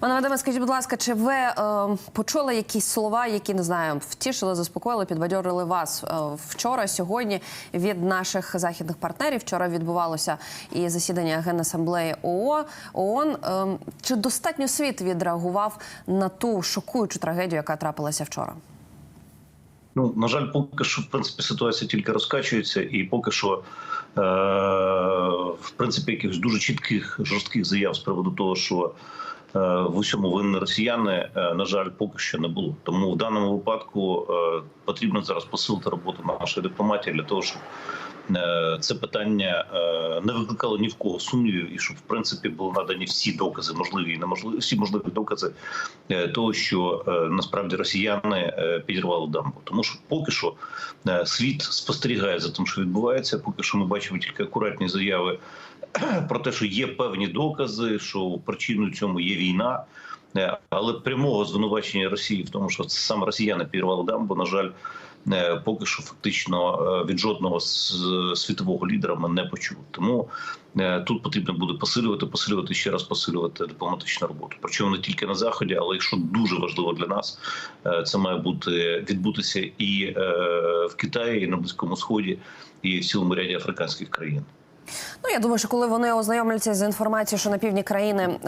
Пане Вадиме, скажіть, будь ласка, чи ви е, почули якісь слова, які не знаю, втішили, заспокоїли, підбадьорили вас е, вчора, сьогодні від наших західних партнерів? Вчора відбувалося і засідання Генасамблеї ООН. ООН. Е, чи достатньо світ відреагував на ту шокуючу трагедію, яка трапилася вчора? Ну на жаль, поки що в принципі ситуація тільки розкачується, і поки що, е- в принципі, якихось дуже чітких жорстких заяв з приводу того, що в усьому винні росіяни, е- на жаль, поки що не було. Тому в даному випадку е- потрібно зараз посилити роботу нашої дипломатії для того, щоб е- це питання е- не викликало ні в кого сумнівів, і щоб в принципі були надані всі докази, можливі і неможливі, всі можливі докази е, того, що е, насправді росіяни е, підірвали дамбу. Тому що поки що е, світ спостерігає за тим, що відбувається. Поки що ми бачимо тільки акуратні заяви про те, що є певні докази, що причиною цьому є війна. Е, Але прямого звинувачення Росії в тому, що це саме росіяни підірвали дамбу, на жаль, е, поки що фактично е, від жодного світового лідера ми не почули. Тому тут потрібно буде посилювати, посилювати ще раз посилювати дипломатичну роботу. Причому не тільки на заході, але й що дуже важливо для нас, це має бути відбутися і в Китаї, і на Близькому Сході, і в цілому ряді африканських країн. Ну я думаю, що коли вони ознайомляться з інформацією, що на півдні країни е,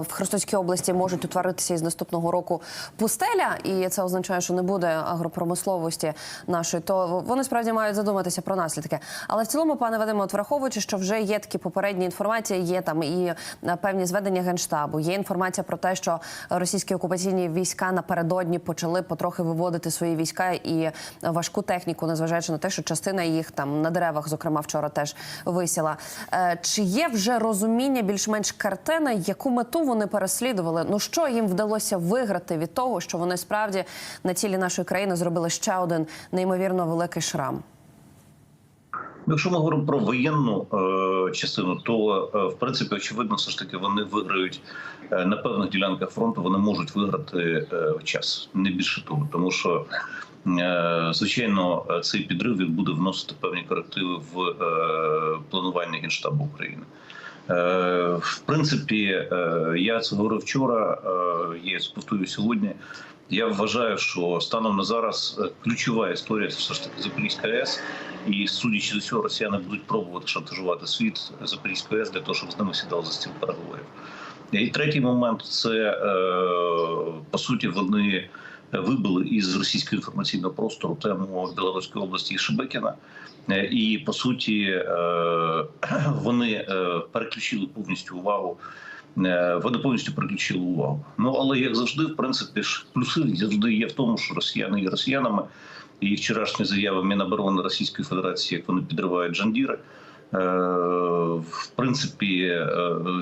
в Херсонській області можуть утворитися із наступного року пустеля, і це означає, що не буде агропромисловості нашої, то вони справді мають задуматися про наслідки. Але в цілому, пане Вадиме, от враховуючи, що вже є такі попередні інформації, є там і е, певні зведення генштабу, є інформація про те, що російські окупаційні війська напередодні почали потрохи виводити свої війська і важку техніку, незважаючи на те, що частина їх там на деревах, зокрема вчора, теж висіла. Е, Чи є вже розуміння більш-менш картини, яку мету вони переслідували? Ну що їм вдалося виграти від того, що вони справді на цілі нашої країни зробили ще один неймовірно великий шрам? Ну, Якщо ми говоримо про воєнну е, частину, то е, в принципі очевидно, все ж таки вони виграють е, на певних ділянках фронту. Вони можуть виграти е, час, не більше того, тому що звичайно е, цей підрив він буде вносити певні корективи в е, планування генштабу України. Е, В принципі, я це говорив вчора. Я повторюю сьогодні. Я вважаю, що станом на зараз ключова історія це все ж таки Запорізька АЕС. І судячи з усього, росіяни будуть пробувати шантажувати світ Запорізької АЕС для того, щоб з ними сідали за стіл переговорів. І третій момент це по суті вони вибили із російського інформаційного простору тему Білоруської області Шебекіна. Е, І по суті е, вони е, переключили повністю увагу. Вони повністю переключили увагу. Ну але як завжди, в принципі, ж плюси завжди є в тому, що росіяни є росіянами. І вчорашні заяви Міноборони Російської Федерації, як вони підривають Джандіри, в принципі, е,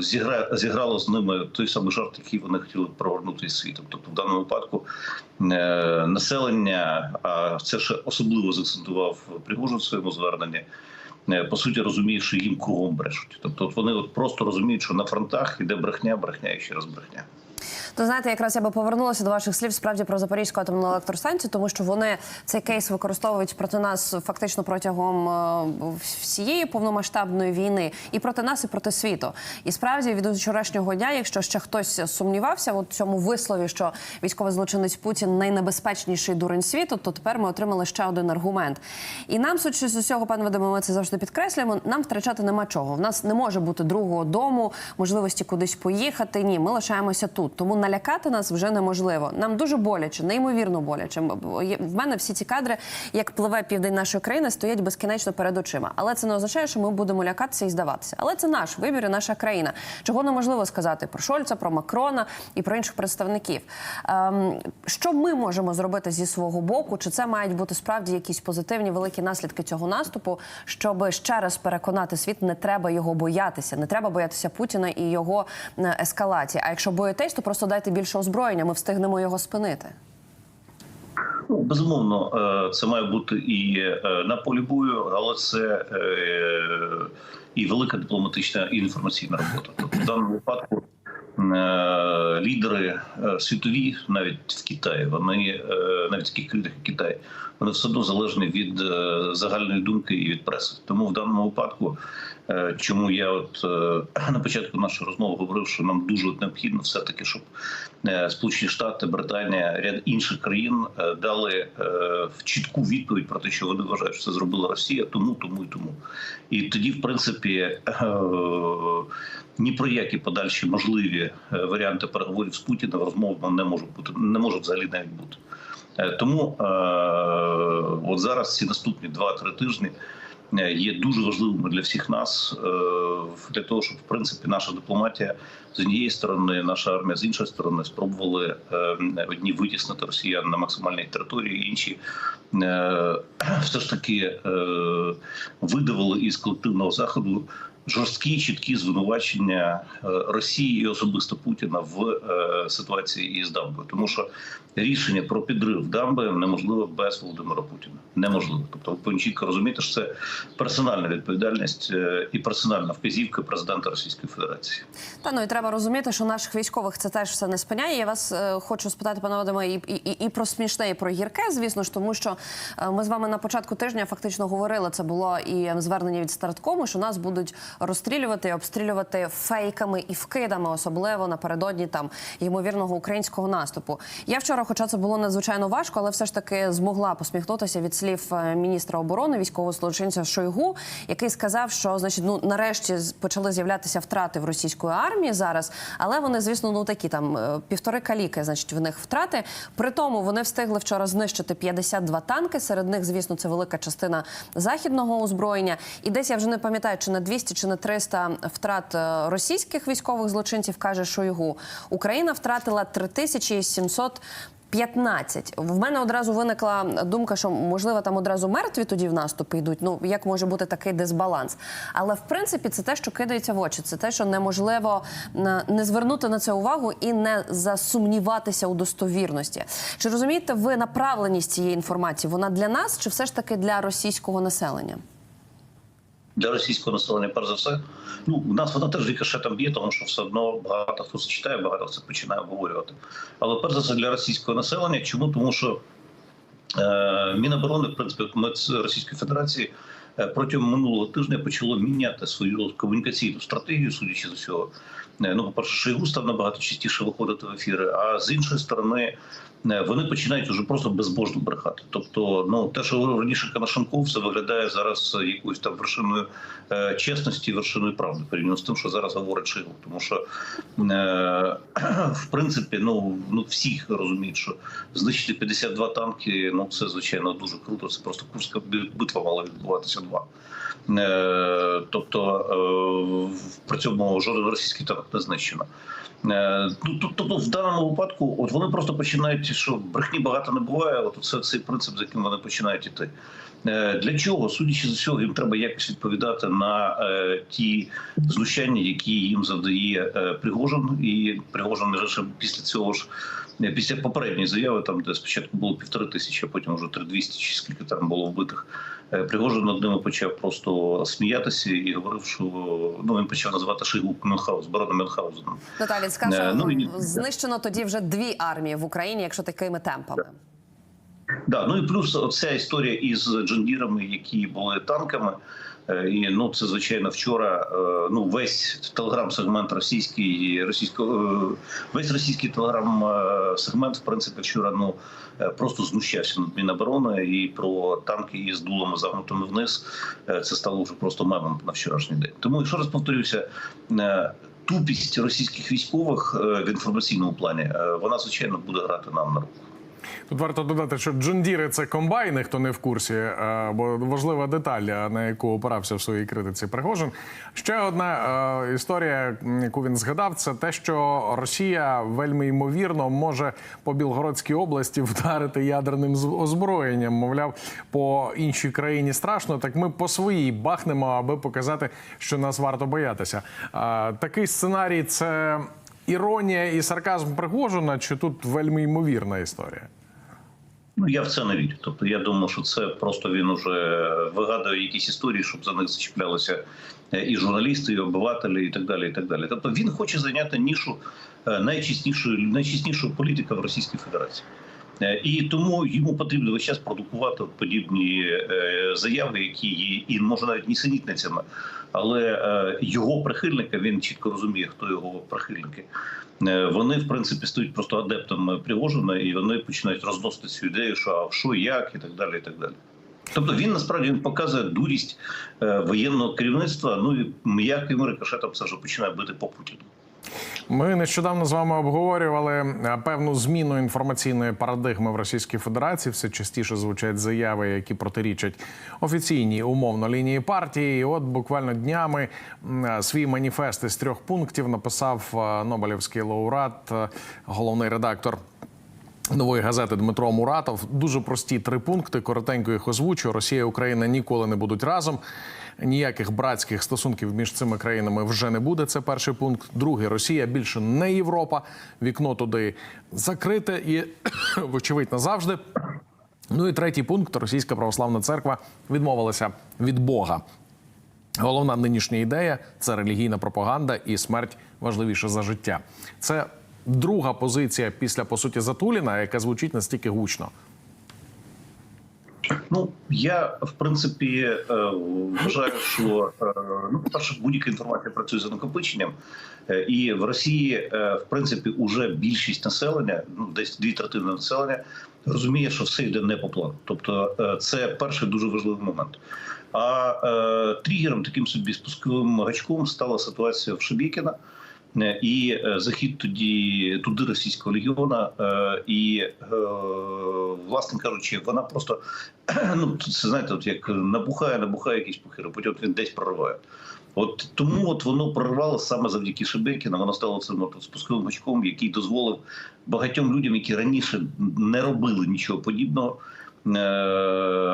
зігра, зіграло з ними той самий жарт, який вони хотіли провернути із світом. Тобто, в даному випадку е, населення, а це ще особливо заакцентував Пригожин в своєму зверненні. е, По суті, розуміє, що їм кругом брешуть. Тобто, от вони от просто розуміють, що на фронтах іде брехня, брехня і ще раз брехня. То знаєте, якраз я би повернулася до ваших слів справді про Запорізьку атомну електростанцію, тому що вони цей кейс використовують проти нас фактично протягом е, всієї повномасштабної війни і проти нас, і проти світу. І справді від вчорашнього дня, якщо ще хтось сумнівався у цьому вислові, що військовий злочинець Путін найнебезпечніший дурень світу, то тепер ми отримали ще один аргумент. І нам, судячи з усього, пане Вадиме, ми це завжди підкреслюємо. Нам втрачати нема чого. В нас не може бути другого дому, можливості кудись поїхати. Ні, ми лишаємося тут. Тому налякати нас вже неможливо. Нам дуже боляче, неймовірно боляче. В мене всі ці кадри, як пливе південь нашої країни, стоять безкінечно перед очима. Але це не означає, що ми будемо лякатися і здаватися. Але це наш вибір і наша країна. Чого неможливо сказати про Шольца, про Макрона і про інших представників. Ем, що ми можемо зробити зі свого боку? Чи це мають бути справді якісь позитивні великі наслідки цього наступу, щоб ще раз переконати світ, не треба його боятися, не треба боятися Путіна і його е, ескалації. А якщо боїтесь, то просто дайте більше озброєння, ми встигнемо його спинити. Ну, безумовно, е, це має бути і е, на полі бою, але це е, і велика дипломатична і інформаційна робота. Тобто, в даному випадку лідери світові, навіть в Китаї, вони навіть таких країнах, Китай, вони все одно залежні від загальної думки і від преси. Тому в даному випадку Чому я от е, на початку нашої розмови говорив, що нам дуже необхідно все таки, щоб е, Сполучені Штати, Британія, ряд інших країн е, дали е, в чітку відповідь про те, що вони вважають, що це зробила Росія, тому, тому і тому. І тоді, в принципі, е, ні про які подальші можливі е, варіанти переговорів з Путіним розмови не можуть бути, не можуть взагалі навіть бути. Е, Тому е, от зараз ці наступні 2-3 тижні е, є дуже важливими для всіх нас е, для того, щоб в принципі наша дипломатія з однієї сторони, наша армія з іншої сторони спробували е, одні витіснити росіян на максимальній території, інші е, все ж таки видавали із колективного заходу жорсткі чіткі звинувачення е, Росії і особисто Путіна в е, ситуації із дамбою, тому що рішення про підрив дамби неможливо без Володимира Путіна. Неможливо. Тобто, ви чітко розуміти, що це персональна відповідальність е, і персональна вказівка президента Російської Федерації. Та ну і треба розуміти, що наших військових це теж все не спиняє. Я вас хочу спитати, пане Вадиме, і, і, і про смішне, і про гірке, звісно ж, тому що ми з вами на початку тижня фактично говорили. Це було і звернення від старткому, що нас будуть розстрілювати, обстрілювати фейками і вкидами, особливо напередодні там ймовірного українського наступу. Я вчора, хоча це було надзвичайно важко, але все ж таки змогла посміхнутися від слів е, міністра оборони, військового злочинця Шойгу, який сказав, що значить, ну нарешті почали з'являтися втрати в російської армії зараз, але вони, звісно, ну такі там е, півтори каліки, значить, в них втрати. При тому вони встигли вчора знищити 52 танки. Серед них, звісно, це велика частина західного озброєння. І десь я вже не пам'ятаю, чи на 200, чи на 300 втрат е, російських військових злочинців каже Шойгу. Україна втратила 3700 15. В мене одразу виникла думка, що можливо там одразу мертві тоді в наступи йдуть. Ну як може бути такий дисбаланс? Але в принципі це те, що кидається в очі. Це те, що неможливо е, не звернути на це увагу і не засумніватися у достовірності. Чи розумієте ви направленість цієї інформації? Вона для нас чи все ж таки для російського населення? Для російського населення, перш за все, ну в нас вона теж рікошетом б'є, тому що все одно багато хто це читає, багато хто це починає обговорювати. Але перш за все для російського населення. Чому тому, що е, Міноборони, в принципі, Російської Федерації е, протягом минулого тижня почало міняти свою комунікаційну стратегію, судячи з усього. Е, Ну, по перше, Шойгу став набагато частіше виходити в ефіри. А з іншої сторони, е, вони починають уже просто безбожно брехати. Тобто, ну те, що говорив раніше Канашенков, це виглядає зараз якоюсь там вершиною е, чесності, вершиною правди порівняно з тим, що зараз говорить Шойгу. Тому що в принципі, ну ну всіх розуміють, що знищити 52 танки, ну це звичайно дуже круто. Це просто курська битва мала відбуватися два. Е, тобто е, при цьому жоден російський танк не знищено. Е, ну, Тобто, в даному випадку, от вони просто починають, що брехні багато не буває. От це цей принцип, за яким вони починають іти. Для чого, судячи з усього, їм треба якось відповідати на ті знущання, які їм завдає Пригожин, і Пригожин ще після цього ж. Після попередньої заяви, там де спочатку було півтори тисячі, а потім вже три двісті чи скільки там було вбитих. Е, Пригожин над ними почав просто сміятися і говорив, що ну він почав називати Шигу Мюнхгаузен, бароном Мюнхгаузеном. Наталі, скаже, ну, і- знищено тоді вже дві армії в Україні, якщо такими темпами. Да, ну і плюс ця історія із джондірами, які були танками. Е, І ну це звичайно вчора. е, Ну весь телеграм-сегмент російський і російського е, весь російський телеграм-сегмент, в принципі, вчора ну просто знущався над Міноборони і про танки із дулами загнутими вниз. Це стало вже просто мемом на вчорашній день. Тому, якщо раз повторюся. Тупість російських військових в інформаційному плані вона звичайно буде грати нам на руку. Тут варто додати, що Джондіри це комбайни, хто не в курсі, е, бо важлива деталь, на яку опирався в своїй критиці Пригожин. Ще одна е, історія, яку він згадав, це те, що Росія вельми ймовірно може по Білгородській області вдарити ядерним озброєнням. Мовляв, по іншій країні страшно. Так ми по своїй бахнемо, аби показати, що нас варто боятися. Е, Такий сценарій це. Іронія і сарказм Пригожина, чи тут вельми ймовірна історія? Ну я в це не вірю. Тобто я думаю, що це просто він уже вигадує якісь історії, щоб за них зачіплялися е, і журналісти, і обивателі, і так далі. І так далі. Тобто він хоче зайняти нішу е, найчеснішої найчеснішого політика в Російській Федерації. Е, І тому йому потрібно весь час продукувати подібні заяви, які є, і може навіть нісенітницями. Але е, його прихильники, він чітко розуміє, хто його прихильники. Е, Вони, в принципі, стають просто адептами Пригожина, і вони починають розносити цю ідею, що а що, як, і так далі. і так далі. Тобто він насправді він показує дурість е, воєнного керівництва. Ну і м'яким рикошетом це вже починає бити по Путіну. Ми нещодавно з вами обговорювали е, певну зміну інформаційної парадигми в Російській Федерації. Все частіше звучать заяви, які протирічать офіційній умовно лінії партії. І от буквально днями е, свій маніфест із трьох пунктів написав е, Нобелівський лауреат, головний редактор. Нової газети Дмитро Муратов дуже прості три пункти. Коротенько їх озвучу. Росія і Україна ніколи не будуть разом. Ніяких братських стосунків між цими країнами вже не буде. Це перший пункт. Другий Росія більше не Європа. Вікно туди закрите і вочевидь назавжди. Ну і третій пункт: Російська православна церква відмовилася від Бога. Головна нинішня ідея це релігійна пропаганда і смерть важливіша за життя. Це друга позиція після по суті Затуліна, яка звучить настільки гучно. Ну я в принципі е, вважаю, що е, ну по-перше, будь-яка інформація працює за накопиченням, Е, і в Росії, в принципі, уже більшість населення, ну десь дві третини населення, розуміє, що все йде не по плану. Тобто, це перший дуже важливий момент. А тригером, таким собі спусковим гачком, стала ситуація в Шебєкіна. Е, І е, захід тоді туди російського легіона, е, і власне кажучи, вона просто ну це знаєте, от як набухає, набухає якийсь похир, а потім він десь прориває. От тому от воно прорвало саме завдяки Шебекіна. Воно стало цим спусковим гачком, який дозволив багатьом людям, які раніше не робили нічого подібного. Е,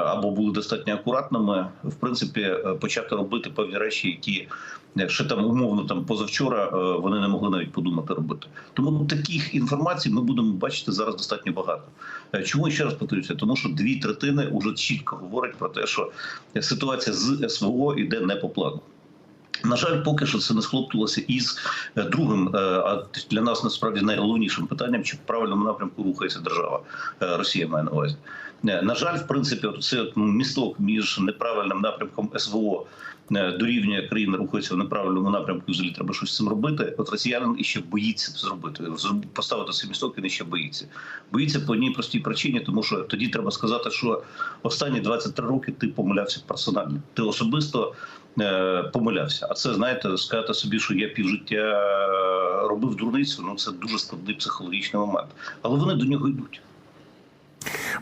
Або були достатньо акуратними, в принципі, е, почати робити певні речі, які ще там умовно там позавчора е, вони не могли навіть подумати робити. Тому таких інформацій ми будемо бачити зараз достатньо багато. Чому ще раз повторюся? Тому що дві третини вже чітко говорять про те, що ситуація з СВО йде не по плану. На жаль, поки що це не схлоптувалося із другим, а для нас насправді найголовнішим питанням, чи в правильному напрямку рухається держава Росія має на увазі. Е, На жаль, в принципі, це місток між неправильним напрямком СВО е, дорівнює країна рухається в неправильному напрямку. Взагалі треба щось з цим робити. От росіянин іще боїться це зробити. Зроб- Поставити цей місток він іще боїться. Боїться по одній простій причині, тому що тоді треба сказати, що останні 23 роки ти помилявся персонально. Ти особисто е, помилявся. А це знаєте, сказати собі, що я півжиття робив дурницю. Ну це дуже складний психологічний момент. Але вони до нього йдуть.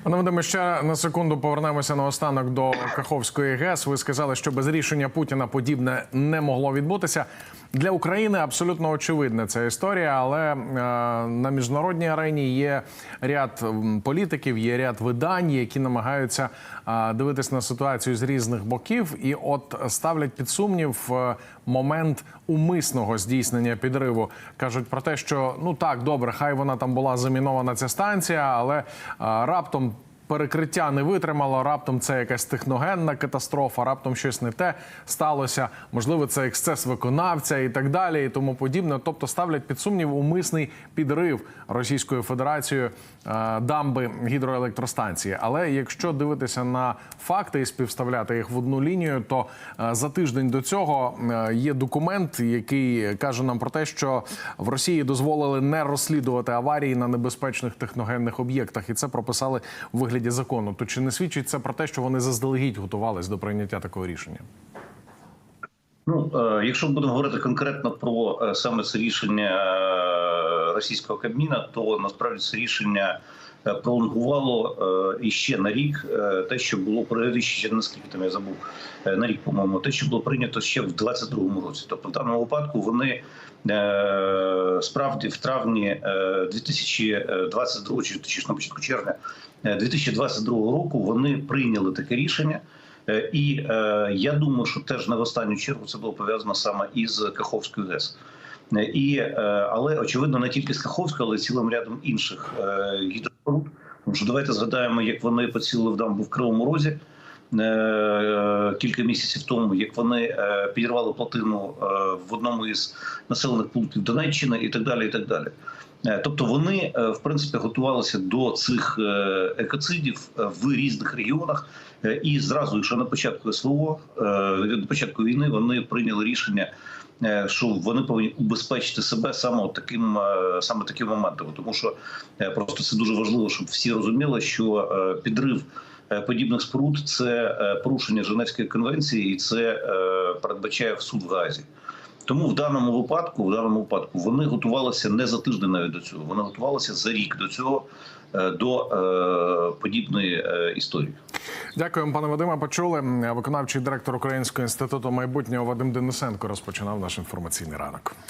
Пане Вадиме, ще на секунду повернемося на останок до Каховської ГЕС. Ви сказали, що без рішення Путіна подібне не могло відбутися. Для України абсолютно очевидна ця історія, але е, на міжнародній арені є ряд політиків, є ряд видань, які намагаються е, дивитись на ситуацію з різних боків, і от ставлять під сумнів е, момент умисного здійснення підриву. кажуть про те, що ну так добре, хай вона там була замінована ця станція, але раптом. Перекриття не витримало, раптом це якась техногенна катастрофа, раптом щось не те сталося. Можливо, це ексцес виконавця і так далі, і тому подібне. Тобто ставлять під сумнів умисний підрив Російською Федерацією е, дамби гідроелектростанції. Але якщо дивитися на факти і співставляти їх в одну лінію, то е, за тиждень до цього е, є документ, який каже нам про те, що в Росії дозволили не розслідувати аварії на небезпечних техногенних об'єктах, і це прописали в вигляді закону. То чи не свідчить це про те, що вони заздалегідь готувались до прийняття такого рішення? Ну, е, якщо будемо говорити конкретно про е, саме це рішення е, російського Кабміна, то насправді це рішення пролонгувало е, іще на рік е, те, що було ще наскільки там я забув е, на рік, по-моєму, те, що було прийнято ще в 22-му році. Тобто, в даному випадку вони е, справді в травні е, 2022, чи точніше на початку червня е, 2022 року вони прийняли таке рішення. Е, І е, я думаю, що теж не в останню чергу це було пов'язано саме із Каховською ГЕС. Е, І, е, але очевидно не тільки з Каховською, але цілим рядом інших е. Тому що давайте згадаємо, як вони поцілили в дамбу в Кривому Розі кілька місяців тому, як вони підірвали плотину в одному із населених пунктів Донеччини і так далі. І так далі. Тобто вони в принципі готувалися до цих екоцидів в різних регіонах, і зразу, ще на початку СВО, на початку війни, вони прийняли рішення, що вони повинні убезпечити себе саме таким е, саме таким моментом, тому що е, просто це дуже важливо, щоб всі розуміли, що е, підрив. е, Подібних споруд це е, порушення Женевської конвенції, і це е, передбачає в суд в Газі. Тому в даному випадку, в даному випадку, вони готувалися не за тиждень навіть до цього. Вони готувалися за рік до цього е, до е, подібної е, історії. Дякуємо, пане Вадиме. Почули. Виконавчий директор Українського інституту майбутнього Вадим Денисенко розпочинав наш інформаційний ранок.